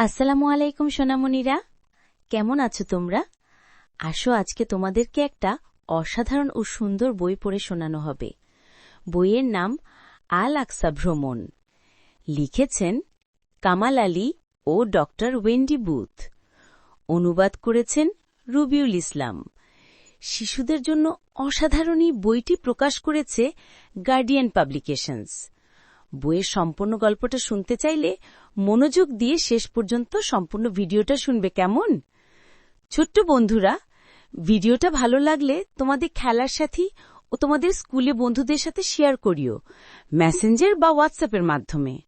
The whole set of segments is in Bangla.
আসসালামু আলাইকুম, সোনামণিরা। কেমন আছো তোমরা? আসো, আজকে তোমাদেরকে একটা অসাধারণ ও সুন্দর বই পড়ে শোনানো হবে। বইয়ের নাম আল আকসা ভ্রমণ। লিখেছেন কামাল আলী ও ডক্টর ওয়েন্ডি বুথ। অনুবাদ করেছেন রুবিউল ইসলাম। শিশুদের জন্য অসাধারণই বইটি প্রকাশ করেছে গার্ডিয়ান পাবলিকেশনস। বইয়ের সম্পূর্ণ গল্পটা শুনতে চাইলে মনোযোগ দিয়ে শেষ পর্যন্ত সম্পূর্ণ ভিডিওটা শুনবে কেমন? ছোট্ট বন্ধুরা, ভিডিওটা ভালো লাগলে তোমাদের খেলার সাথী ও তোমাদের স্কুলে বন্ধুদের সাথে শেয়ার করিও, মেসেঞ্জার বা হোয়াটসঅ্যাপের মাধ্যমে।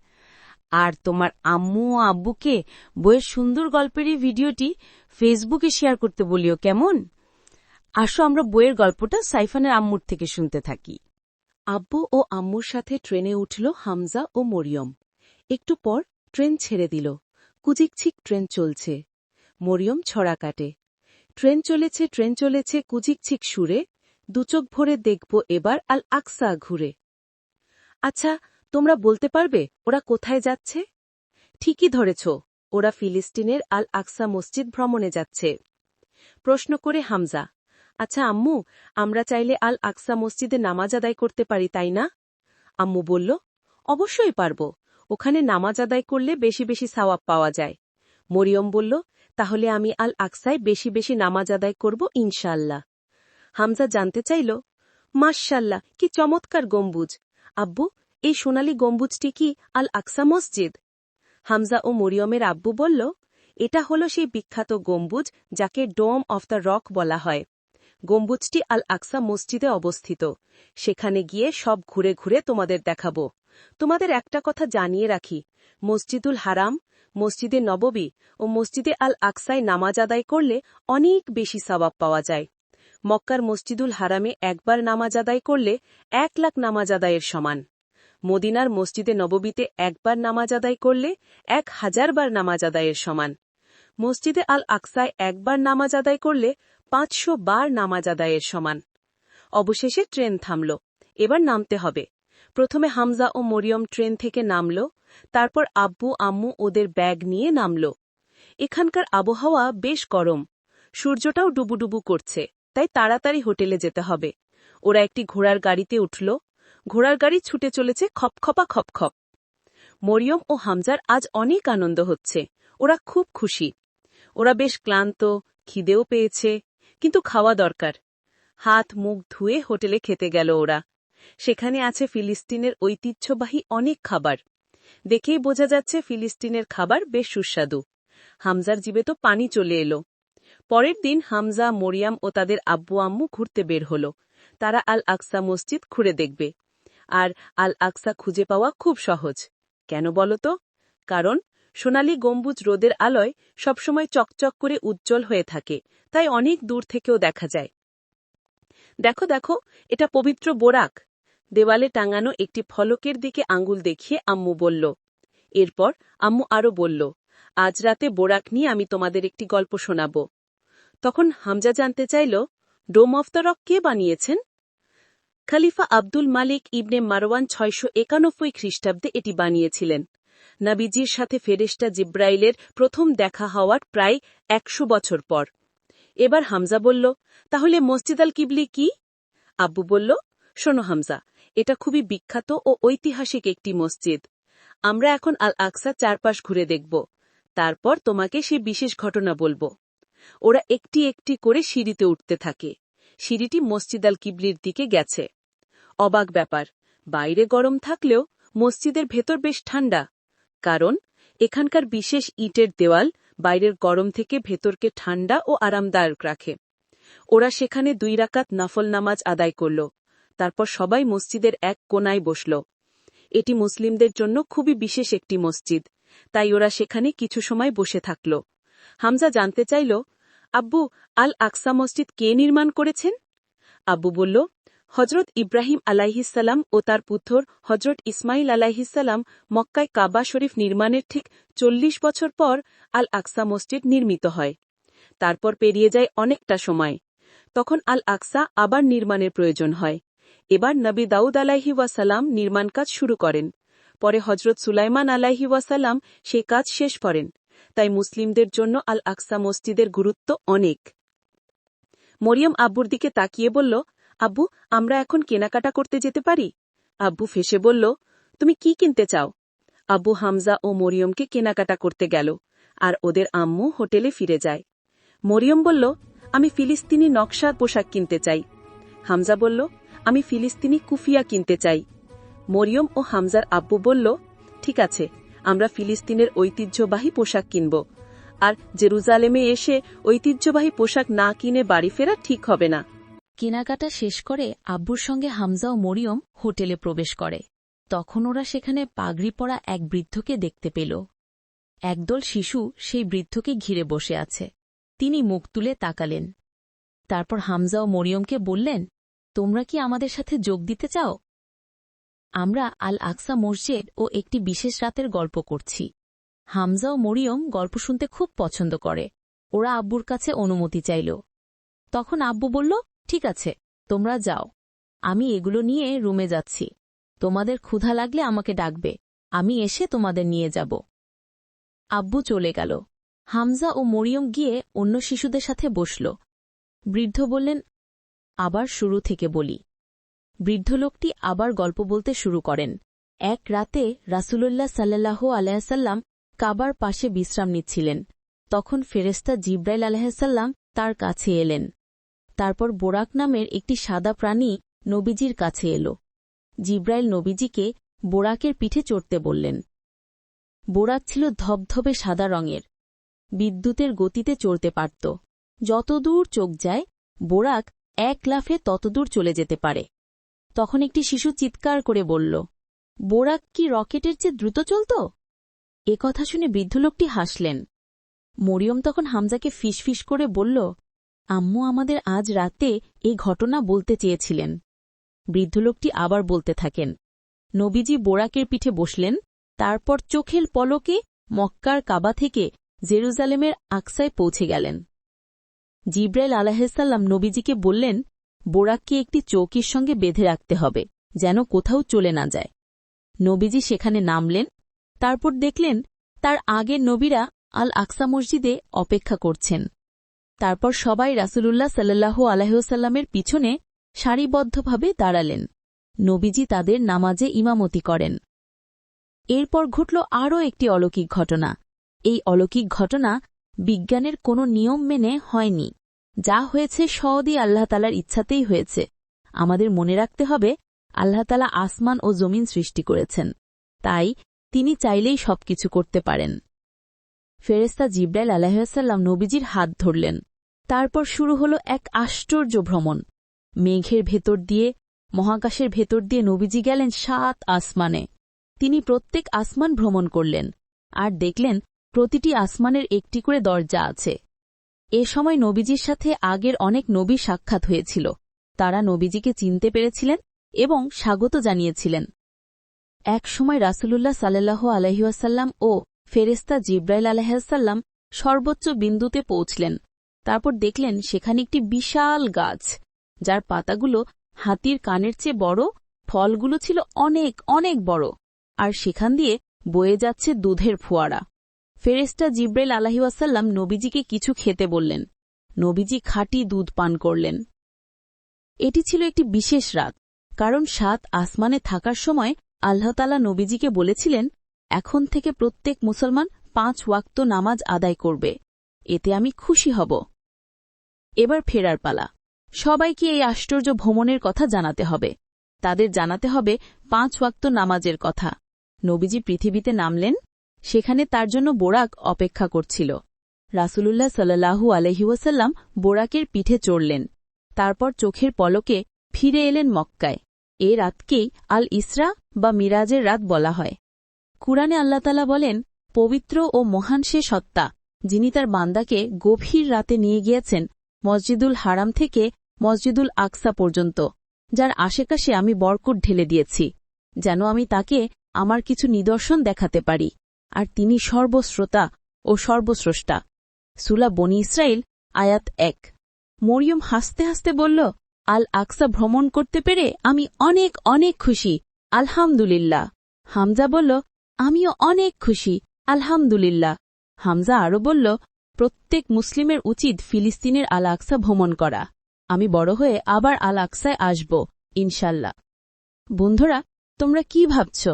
আর তোমার আম্মু ও আব্বুকে বইয়ের সুন্দর গল্পের এই ভিডিওটি ফেসবুকে শেয়ার করতে বলিও কেমন? আসো আমরা বইয়ের গল্পটা সাইফানের আম্মুর থেকে শুনতে থাকি। আব্বু ও আম্মুর সাথে ট্রেনে উঠল হামজা ও মরিয়ম। একটু পর ট্রেন ছেড়ে দিল। কুজিকছিক ট্রেন চলছে। মরিয়ম ছড়া কাটে। ট্রেন চলেছে ট্রেন চলেছে, কুজিকছিক সুরে। দুচোখ ভরে দেখব এবার আল আকসা ঘুরে। আচ্ছা তোমরা বলতে পারবে, ওরা কোথায় যাচ্ছে? ঠিকই ধরেছ, ওরা ফিলিস্তিনের আল আকসা মসজিদ ভ্রমণে যাচ্ছে। প্রশ্ন করে হামজা আচ্ছা আম্মু, আমরা চাইলে আল আকসা মসজিদে নামাজ আদায় করতে পারি, তাই না? আম্মু বলল, অবশ্যই পারব। ওখানে নামাজ আদায় করলে বেশি বেশি সাওয়াব পাওয়া যায়। মরিয়ম বলল, তাহলে আমি আল আকসায় বেশি বেশি নামাজ আদায় করব ইনশাল্লাহ হামজা জানতে চাইল মাশাল্লাহ কি চমৎকার গম্বুজ। আব্বু, এই সোনালী গম্বুজটি কি আল আকসা মসজিদ? হামজা ও মরিয়মের আব্বু বলল, এটা হল সেই বিখ্যাত গম্বুজ যাকে ডোম অফ দ্য রক বলা হয়। গম্বুজটি আল আকসা মসজিদে অবস্থিত। সেখানে গিয়ে সব ঘুরে ঘুরে তোমাদের দেখাব। তোমাদের একটা কথা জানিয়ে রাখি। মসজিদুল হারাম, মসজিদে নববী ও মসজিদে আল আকসায় নামাজ আদায় করলে অনেক বেশি সবাব পাওয়া যায়। মক্কার মসজিদুল হারামে একবার নামাজ আদায় করলে এক লাখ নামাজ আদায়ের সমান। মদিনার মসজিদে নববীতে একবার নামাজ আদায় করলে এক হাজার বার নামাজ আদায়ের সমান। মসজিদে আল আকসায় একবার নামাজ আদায় করলে পাঁচশো বার নামাজ আদায়ের সমান। অবশেষে ট্রেন থামল। এবার নামতে হবে। প্রথমে হামজা ও মরিয়ম ট্রেন থেকে নামল, তারপর আব্বু, আম্মু ওদের ব্যাগ নিয়ে নামল। এখানকার আবহাওয়া বেশ গরম। সূর্যটাও ডুবুডুবু করছে, তাই তাড়াতাড়ি হোটেলে যেতে হবে। ওরা একটি ঘোড়ার গাড়িতে উঠল। ঘোড়ার গাড়ি ছুটে চলেছে খপখপা খপখপ। মরিয়ম ও হামজার আজ অনেক আনন্দ হচ্ছে। ওরা খুব খুশি। ওরা বেশ ক্লান্ত, খিদেও পেয়েছে, কিন্তু খাওয়া দরকার। হাত মুখ ধুয়ে হোটেলে খেতে গেল ওরা। সেখানে আছে ফিলিস্তিনের ঐতিহ্যবাহী অনেক খাবার। দেখেই বোঝা যাচ্ছে ফিলিস্তিনের খাবার বেশ সুস্বাদু। হামজার জীবে তো পানি চলে এলো। পরের দিন হামজা, মরিয়াম ও তাদের আব্বু আম্মু ঘুরতে বের হল। তারা আল আকসা মসজিদ ঘুরে দেখবে। আর আল আকসা খুঁজে পাওয়া খুব সহজ। কেন বলতো কারণ সোনালি গম্বুজ রোদের আলোয় সবসময় চকচক করে উজ্জ্বল হয়ে থাকে, তাই অনেক দূর থেকেও দেখা যায়। দেখো দেখো, এটা পবিত্র বোরাক। দেওয়ালে টাঙানো একটি ফলকের দিকে আঙ্গুল দেখিয়ে আম্মু বলল, এরপর আম্মু আরও বলল, আজ রাতে বোরাক নিয়ে আমি তোমাদের একটি গল্প শোনাব। তখন হামজা জানতে চাইল, ডোম অফ দ্য রক কে বানিয়েছেন? খালিফা আব্দুল মালিক ইবনে মারওয়ান ছয়শো একানব্বই খ্রিস্টাব্দে এটি বানিয়েছিলেন। নাবিজির সাথে ফেরেস্টা জিব্রাইলের প্রথম দেখা হওয়ার প্রায় একশো বছর পর। এবার হামজা বলল, তাহলে মসজিদ আল কিবলি কি? আব্বু বলল, শোনো হামজা এটা খুবই বিখ্যাত ও ঐতিহাসিক একটি মসজিদ। আমরা এখন আল আকসা চারপাশ ঘুরে দেখব। তারপর তোমাকে সে বিশেষ ঘটনা বলব। ওরা একটি একটি করে সিঁড়িতে উঠতে থাকে। সিঁড়িটি মসজিদ আল কিবলির দিকে গেছে। অবাক ব্যাপার, বাইরে গরম থাকলেও মসজিদের ভেতর বেশ ঠান্ডা। কারণ, এখানকার বিশেষ ইটের দেওয়াল বাইরের গরম থেকে ভেতরকে ঠান্ডা ও আরামদায়ক রাখে। ওরা সেখানে দুই রাকাত নফল নামাজ আদায় করল। তারপর সবাই মসজিদের এক কোনায় বসল। এটি মুসলিমদের জন্য খুবই বিশেষ একটি মসজিদ, তাই ওরা সেখানে কিছু সময় বসে থাকল। হামজা জানতে চাইল, আব্বু আল আকসা মসজিদ কে নির্মাণ করেছেন? আব্বু বলল হজরত ইব্রাহিম আলাইহিসাল্লাম ও তার পুত্র হজরত ইসমাইল আলাইহিসাল্লাম মক্কায় কাবা শরীফ নির্মাণের ঠিক চল্লিশ বছর পর আল আকসা মসজিদ নির্মিত হয়। তারপর পেরিয়ে যায় অনেকটা সময়। তখন আল আকসা আবার নির্মাণের প্রয়োজন হয়। এবার নবী দাউদ আলাহি ওয়াসাল্লাম নির্মাণ কাজ শুরু করেন। পরে হজরত সুলাইমান আলাহি ওয়াসাল্লাম সে কাজ শেষ করেন। তাই মুসলিমদের জন্য আল আকসা মসজিদের গুরুত্ব অনেক। মরিয়ম আব্বুর দিকে তাকিয়ে বলল, আব্বু, আমরা এখন কেনাকাটা করতে যেতে পারি? আব্বু ফেসে বলল, তুমি কি কিনতে চাও? আব্বু হামজা ও মরিয়মকে কেনাকাটা করতে গেল, আর ওদের আম্মু হোটেলে ফিরে যায়। মরিয়ম বলল, আমি ফিলিস্তিনি নকশা পোশাক কিনতে চাই। হামজা বলল আমি ফিলিস্তিনি কুফিয়া কিনতে চাই। মরিয়ম ও হামজার আব্বু বলল, ঠিক আছে, আমরা ফিলিস্তিনের ঐতিহ্যবাহী পোশাক কিনব। আর জেরুজালেমে এসে ঐতিহ্যবাহী পোশাক না কিনে বাড়ি ফেরা ঠিক হবে না। কেনাকাটা শেষ করে আব্বুর সঙ্গে হামজা ও মরিয়ম হোটেলে প্রবেশ করে। তখন ওরা সেখানে পাগড়ি পরা এক বৃদ্ধকে দেখতে পেল। একদল শিশু সেই বৃদ্ধকে ঘিরে বসে আছে। তিনি মুখ তুলে তাকালেন। তারপর হামজা ও মরিয়মকে বললেন তোমরা কি আমাদের সাথে যোগ দিতে চাও? আমরা আল আকসা মসজিদ ও একটি বিশেষ রাতের গল্প করছি। হামজা ও মরিয়ম গল্প শুনতে খুব পছন্দ করে। ওরা আব্বুর কাছে অনুমতি চাইল। তখন আব্বু বলল, ঠিক আছে, তোমরা যাও। আমি এগুলো নিয়ে রুমে যাচ্ছি। তোমাদের ক্ষুধা লাগলে আমাকে ডাকবে। আমি এসে তোমাদের নিয়ে যাব। আব্বু চলে গেল। হামজা ও মরিয়ম গিয়ে অন্য শিশুদের সাথে বসল। বৃদ্ধ বললেন আবার শুরু থেকে বলি। বৃদ্ধ লোকটি আবার গল্প বলতে শুরু করেন। এক রাতে রাসুলুল্লাহ সাল্লাহ আলাইসাল্লাম কাবার পাশে বিশ্রাম নিচ্ছিলেন। তখন ফেরেস্তা জিব্রাইল আলাহাসাল্লাম তার কাছে এলেন। তারপর বোরাক নামের একটি সাদা প্রাণী নবীজির কাছে এল। জিব্রাইল নবীজিকে বোরাকের পিঠে চড়তে বললেন, বোরাক ছিল ধবধবে সাদা রঙের। বিদ্যুতের গতিতে চড়তে পারত। যতদূর চোখ যায়, বোরাক এক লাফে ততদূর চলে যেতে পারে। তখন একটি শিশু চিৎকার করে বলল, বোরাক কি রকেটের চেয়ে দ্রুত চলত? এ কথা শুনে বৃদ্ধ লোকটি হাসলেন। মরিয়ম তখন হামজাকে ফিসফিস করে বলল, আম্মু আমাদের আজ রাতে এই ঘটনা বলতে চেয়েছিলেন। বৃদ্ধ লোকটি আবার বলতে থাকেন, নবীজি বোরাকের পিঠে বসলেন, তারপর চোখের পলকে মক্কার কাবা থেকে জেরুজালেমের আকসায় পৌঁছে গেলেন। জিব্রাইল আলাহাল্লাম নবীজিকে বললেন, বোরাককে একটি চৌকির সঙ্গে বেঁধে রাখতে হবে, যেন কোথাও চলে না যায়। নবীজি সেখানে নামলেন, তারপর দেখলেন, তার আগের নবীরা আল আকসা মসজিদে অপেক্ষা করছেন। তারপর সবাই রাসুলুল্লাহ সাল্লাহ আলাহসাল্লামের পিছনে সারিবদ্ধভাবে দাঁড়ালেন। নবীজি তাদের নামাজে ইমামতি করেন। এরপর ঘটল আরও একটি অলৌকিক ঘটনা। এই অলৌকিক ঘটনা বিজ্ঞানের কোনো নিয়ম মেনে হয়নি। যা হয়েছে সওদি আল্লাহতালার ইচ্ছাতেই হয়েছে। আমাদের মনে রাখতে হবে আল্লাহতালা আসমান ও জমিন সৃষ্টি করেছেন। তাই তিনি চাইলেই সবকিছু করতে পারেন। ফেরেস্তা জিব্রাইল আলাহাল্লাম নবীজির হাত ধরলেন। তারপর শুরু হল এক আশ্চর্য ভ্রমণ। মেঘের ভেতর দিয়ে, মহাকাশের ভেতর দিয়ে নবীজি গেলেন সাত আসমানে। তিনি প্রত্যেক আসমান ভ্রমণ করলেন। আর দেখলেন প্রতিটি আসমানের একটি করে দরজা আছে। এ সময় নবীজির সাথে আগের অনেক নবী সাক্ষাৎ হয়েছিল। তারা নবীজিকে চিনতে পেরেছিলেন এবং স্বাগত জানিয়েছিলেন। এক সময় রাসুলুল্লাহ সাল্লাহ আলহিউসাল্লাম ও ফেরেস্তা জিব্রাইল আলহাসাল্লাম সর্বোচ্চ বিন্দুতে পৌঁছলেন। তারপর দেখলেন সেখানে একটি বিশাল গাছ, যার পাতাগুলো হাতির কানের চেয়ে বড়, ফলগুলো ছিল অনেক অনেক বড়। আর সেখান দিয়ে বয়ে যাচ্ছে দুধের ফোয়ারা। ফেরেস্টা জিব্রাইল আলাহিউসাল্লাম নবীজিকে কিছু খেতে বললেন। নবীজি খাঁটি দুধ পান করলেন। এটি ছিল একটি বিশেষ রাত, কারণ সাত আসমানে থাকার সময় আল্লাহতালা নবীজিকে বলেছিলেন, এখন থেকে প্রত্যেক মুসলমান পাঁচ ওয়াক্ত নামাজ আদায় করবে। এতে আমি খুশি হব। এবার ফেরার পালা। সবাইকে এই আশ্চর্য ভ্রমণের কথা জানাতে হবে। তাদের জানাতে হবে, পাঁচ ওয়াক্ত নামাজের কথা। নবীজি পৃথিবীতে নামলেন। সেখানে তার জন্য বোরাক অপেক্ষা করছিল। রাসুলুল্লাহ সাল্লাহু আলহিউসাল্লাম বোরাকের পিঠে চড়লেন। তারপর চোখের পলকে ফিরে এলেন মক্কায়। এ রাতকেই আল ইসরা বা মিরাজের রাত বলা হয়। কুরআনে আল্লাহতালা বলেন, পবিত্র ও মহান সে সত্তা, যিনি তার বান্দাকে গভীর রাতে নিয়ে গিয়েছেন, মসজিদুল হারাম থেকে মসজিদুল আকসা পর্যন্ত, যার আশেপাশে আমি বরকট ঢেলে দিয়েছি, যেন আমি তাকে আমার কিছু নিদর্শন দেখাতে পারি। আর তিনি সর্বশ্রোতা ও সর্বস্রষ্টা। সুলা বনি ইসরায়েল আয়াত এক। মরিয়ম হাসতে হাসতে বলল আল আকসা ভ্রমণ করতে পেরে আমি অনেক অনেক খুশি, আলহামদুলিল্লাহ। হামজা বলল, আমিও অনেক খুশি, আলহামদুলিল্লাহ। হামজা আরও বলল, প্রত্যেক মুসলিমের উচিত ফিলিস্তিনের আল আকসা ভ্রমণ করা। আমি বড় হয়ে আবার আল আকসায় আসব, ইনশাল্লাহ। বন্ধুরা, তোমরা কি ভাবছ?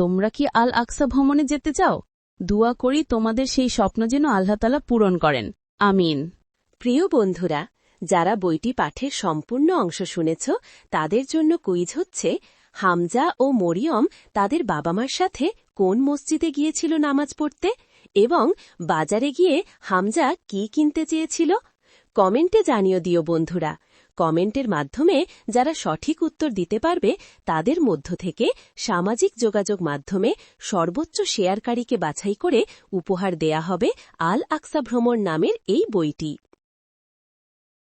তোমরা কি আল আকসা ভ্রমণে যেতে চাও? দুয়া করি তোমাদের সেই স্বপ্ন যেন আল্লাহতালা পূরণ করেন। আমিন। প্রিয় বন্ধুরা, যারা বইটি পাঠের সম্পূর্ণ অংশ শুনেছ, তাদের জন্য কুইজ হচ্ছে, হামজা ও মরিয়ম তাদের বাবা মার সাথে কোন মসজিদে গিয়েছিল নামাজ পড়তে? এবং বাজারে গিয়ে হামজা কি কিনতে চেয়েছিল? কমেন্টে জানিয়ে দিও বন্ধুরা। কমেন্টের মাধ্যমে যারা সঠিক উত্তর দিতে পারবে, তাদের মধ্য থেকে সামাজিক যোগাযোগ মাধ্যমে সর্বোচ্চ শেয়ারকারীকে বাছাই করে উপহার দেয়া হবে আল আকসা ভ্রমণ নামের এই বইটি।